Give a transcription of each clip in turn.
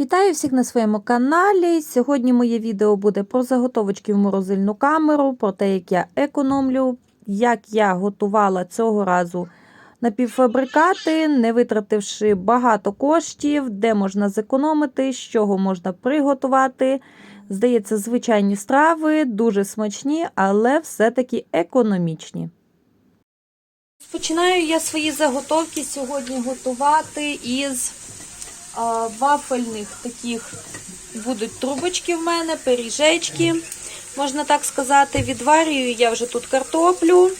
Вітаю всіх на своєму каналі. Сьогодні моє відео буде про заготовочки в морозильну камеру, про те, як я економлю, як я готувала цього разу напівфабрикати, не витративши багато коштів, де можна зекономити, з чого можна приготувати. Здається, звичайні страви, дуже смачні, але все-таки економічні. Починаю я свої заготовки сьогодні готувати із вафельних таких будуть трубочки в мене, пиріжечки, можна так сказати. Відварюю я вже тут картоплю,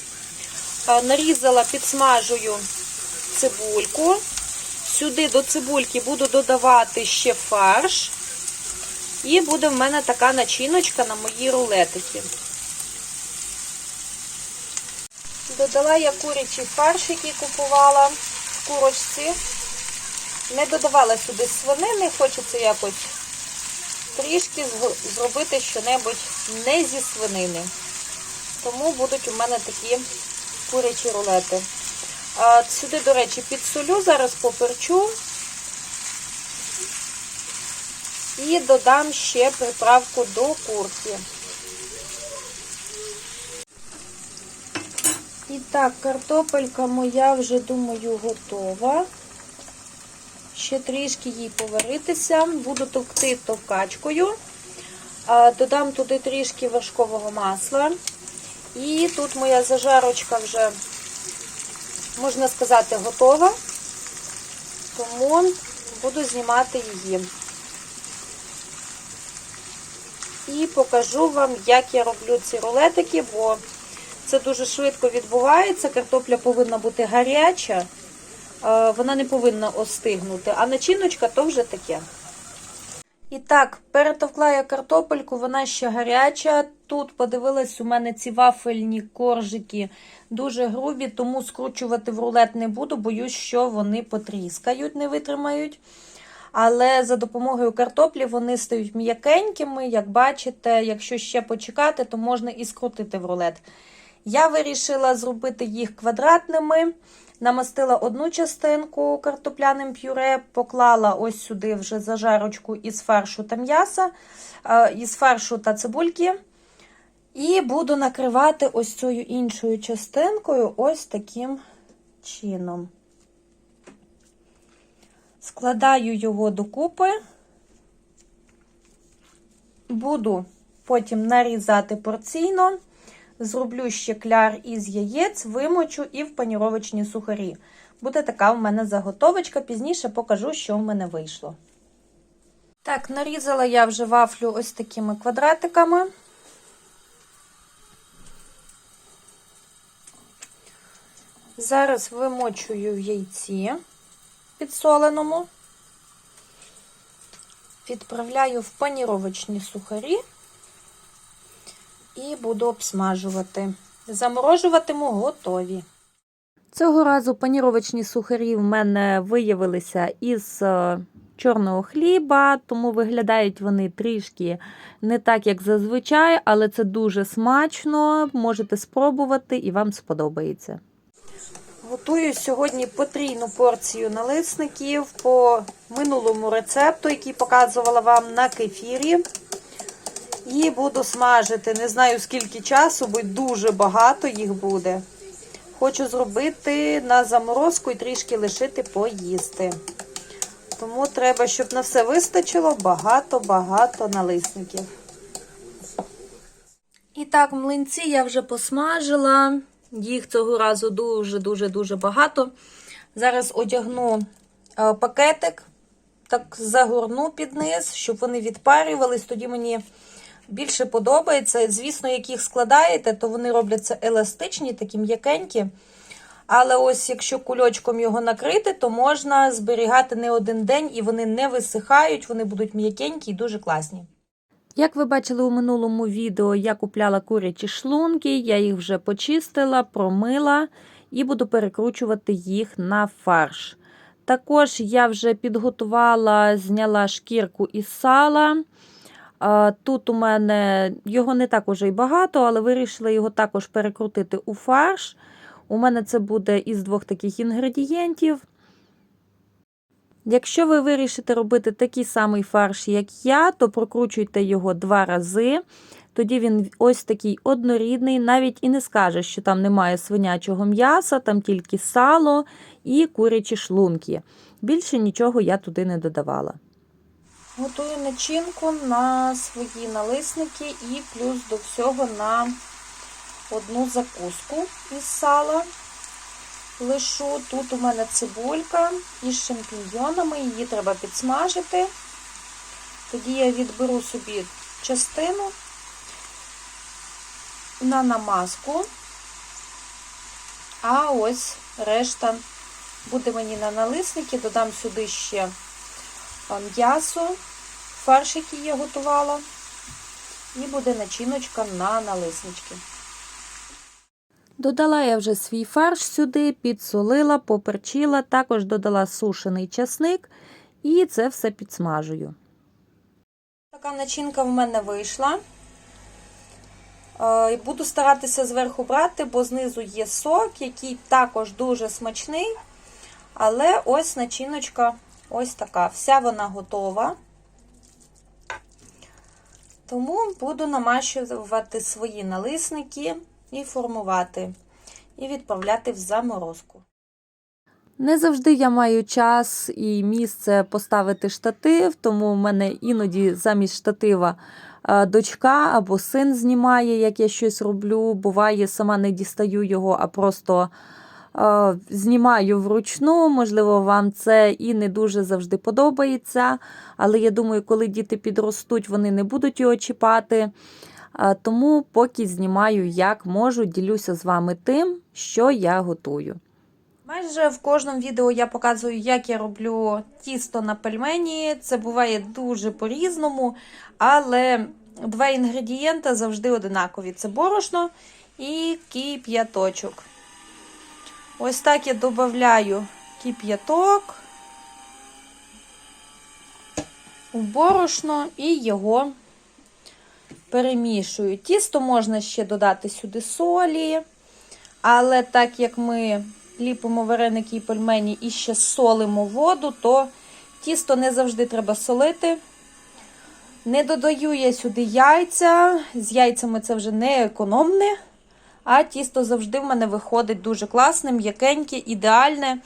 нарізала, підсмажую цибульку. Сюди до цибульки буду додавати ще фарш. І буде в мене така начиночка на мої рулетики. Додала я курячий фарш, який купувала в курочці. Не додавала сюди свинини, хочеться якось трішки зробити щонебудь не зі свинини. Тому будуть у мене такі курячі рулети. А сюди, до речі, підсолю, зараз поперчу і додам ще приправку до курки. І так, картопелька моя вже, думаю, готова. Ще трішки їй поваритися. Буду товкти товкачкою. Додам туди трішки вершкового масла. І тут моя зажарочка вже, можна сказати, готова. Тому буду знімати її. І покажу вам, як я роблю ці рулетики, бо це дуже швидко відбувається. Картопля повинна бути гаряча, вона не повинна остигнути, а начиночка то вже таке. І так, перетовкла я картопельку, вона ще гаряча. Тут подивилась, у мене ці вафельні коржики дуже грубі, тому скручувати в рулет не буду, боюсь, що вони потріскають, не витримають. Але за допомогою картоплі вони стають м'якенькими. Як бачите, якщо ще почекати, то можна і скрутити в рулет. Я вирішила зробити їх квадратними. Намастила одну частинку картопляним пюре, поклала ось сюди вже зажарочку із фаршу та м'яса, із фаршу та цибульки. І буду накривати ось цією іншою частинкою ось таким чином. Складаю його докупи, буду потім нарізати порційно. Зроблю ще кляр із яєць, вимочу і в паніровочні сухарі. Буде така в мене заготовочка, пізніше покажу, що в мене вийшло. Так, нарізала я вже вафлю ось такими квадратиками. Зараз вимочую в яйці підсоленому, відправляю в паніровочні сухарі і буду обсмажувати. Заморожуватиму готові. Цього разу паніровочні сухарі в мене виявилися із чорного хліба, тому виглядають вони трішки не так, як зазвичай, але це дуже смачно. Можете спробувати і вам сподобається. Готую сьогодні потрійну порцію налисників по минулому рецепту, який показувала вам на кефірі. І буду смажити. Не знаю скільки часу, бо дуже багато їх буде. Хочу зробити на заморозку і трішки лишити поїсти. Тому треба, щоб на все вистачило багато-багато налисників. І так, млинці я вже посмажила. Їх цього разу дуже-дуже-дуже багато. Зараз одягну пакетик, так загорну під низ, щоб вони відпарювались. Тоді мені більше подобається. Звісно, як їх складаєте, то вони робляться еластичні, такі м'якенькі. Але ось якщо кульочком його накрити, то можна зберігати не один день і вони не висихають, вони будуть м'якенькі і дуже класні. Як ви бачили у минулому відео, я купляла курячі шлунки, я їх вже почистила, промила і буду перекручувати їх на фарш. Також я вже підготувала, зняла шкірку із сала. Тут у мене його не так уже й багато, але вирішила його також перекрутити у фарш. У мене це буде із двох таких інгредієнтів. Якщо ви вирішите робити такий самий фарш, як я, то прокручуйте його два рази. Тоді він ось такий однорідний, навіть і не скаже, що там немає свинячого м'яса, там тільки сало і курячі шлунки. Більше нічого я туди не додавала. Готую начинку на свої налисники і плюс до всього на одну закуску із сала. Лишу тут у мене цибулька із шампіньйонами, її треба підсмажити. Тоді я відберу собі частину на намазку, а ось решта буде мені на налисники, додам сюди ще м'ясо, фарш, який я готувала, і буде начиночка на налиснички. Додала я вже свій фарш сюди, підсолила, поперчила, також додала сушений часник і це все підсмажую. Така начинка в мене вийшла. Е, Буду старатися зверху брати, бо знизу є сок, який також дуже смачний. Але ось начиночка ось така. Вся вона готова. Тому буду намащувати свої налисники і формувати, і відправляти в заморозку. Не завжди я маю час і місце поставити штатив, тому в мене іноді замість штатива дочка або син знімає, як я щось роблю. Буває, сама не дістаю його, а просто знімаю вручну. Можливо, вам це і не дуже завжди подобається. Але я думаю, коли діти підростуть, вони не будуть його чіпати. Тому поки знімаю, як можу, ділюся з вами тим, що я готую. Майже в кожному відео я показую, як я роблю тісто на пельмені. Це буває дуже по-різному, але два інгредієнти завжди одинакові: це борошно і кип'яточок. Ось так я додаю кип'яток у борошно і його перемішую. Тісто можна ще додати сюди солі, але так як ми ліпимо вареники і пельмені і ще солимо воду, то тісто не завжди треба солити. Не додаю я сюди яйця. З яйцями це вже не економне, а тісто завжди в мене виходить дуже класне, м'якеньке, ідеальне.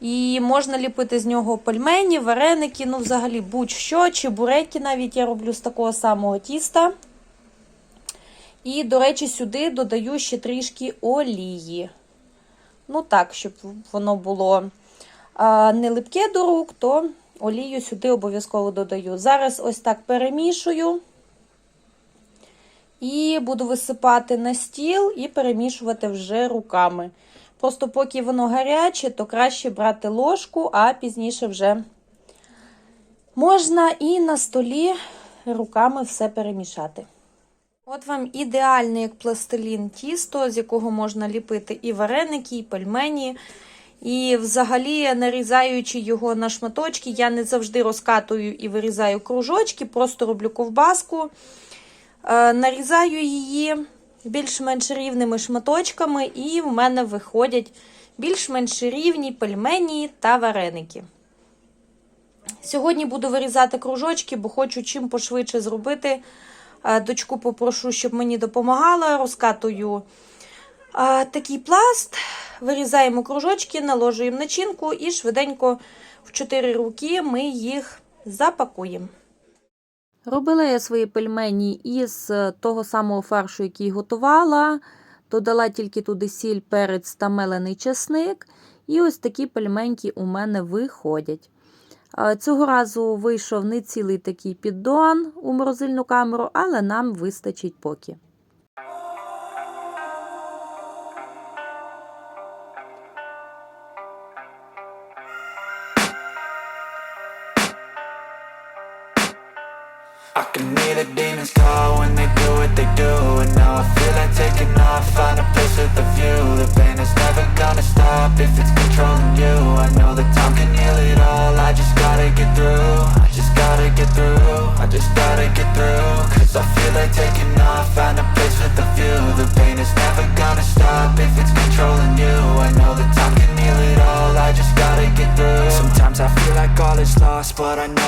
І можна ліпити з нього пельмені, вареники, ну, взагалі, будь-що, чи буреки навіть я роблю з такого самого тіста. І, до речі, сюди додаю ще трішки олії. Ну, так, щоб воно було не липке до рук, то олію сюди обов'язково додаю. Зараз ось так перемішую. І буду висипати на стіл і перемішувати вже руками. Просто, поки воно гаряче, то краще брати ложку, а пізніше вже можна і на столі руками все перемішати. От вам ідеальне, як пластилін тісто, з якого можна ліпити і вареники, і пельмені. І взагалі, нарізаючи його на шматочки, я не завжди розкатую і вирізаю кружочки, просто роблю ковбаску, нарізаю її більш-менш рівними шматочками, і в мене виходять більш-менш рівні пельмені та вареники. Сьогодні буду вирізати кружочки, бо хочу чим пошвидше зробити. Е, дочку попрошу, щоб мені допомагала. Розкатую е, такий пласт, вирізаємо кружочки, наложуємо начинку і швиденько в 4 руки ми їх запакуємо. Робила я свої пельмені із того самого фаршу, який готувала. Додала тільки туди сіль, перець та мелений чесник. І ось такі пельменьки у мене виходять. Цього разу вийшов не цілий такий піддон у морозильну камеру, але нам вистачить поки.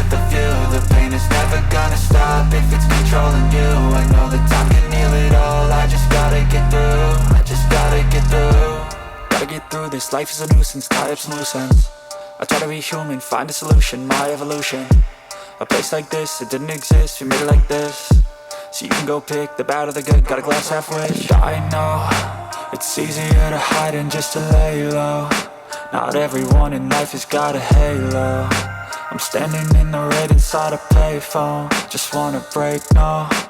place with a view. The pain is never gonna stop if it's controlling you. I know the time can heal it all, I just gotta get through. I just gotta get through. Gotta get through this, life is a nuisance, tie up some loose ends I try to be human, find a solution, my evolution. A place like this, it didn't exist, we made it like this. So you can go pick the bad or the good, got a glass half wish. I know, it's easier to hide than just to lay low. Not everyone in life has got a halo I'm standing in the red inside a payphone. Just wanna break, no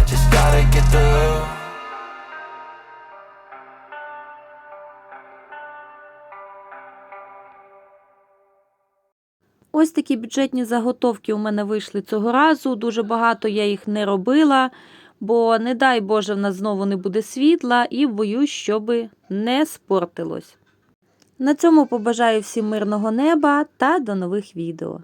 gotta get through Ось такі бюджетні заготовки у мене вийшли цього разу. Дуже багато я їх не робила, бо, не дай Боже, в нас знову не буде світла і боюсь, щоб не спортилось. На цьому побажаю всім мирного неба та до нових відео.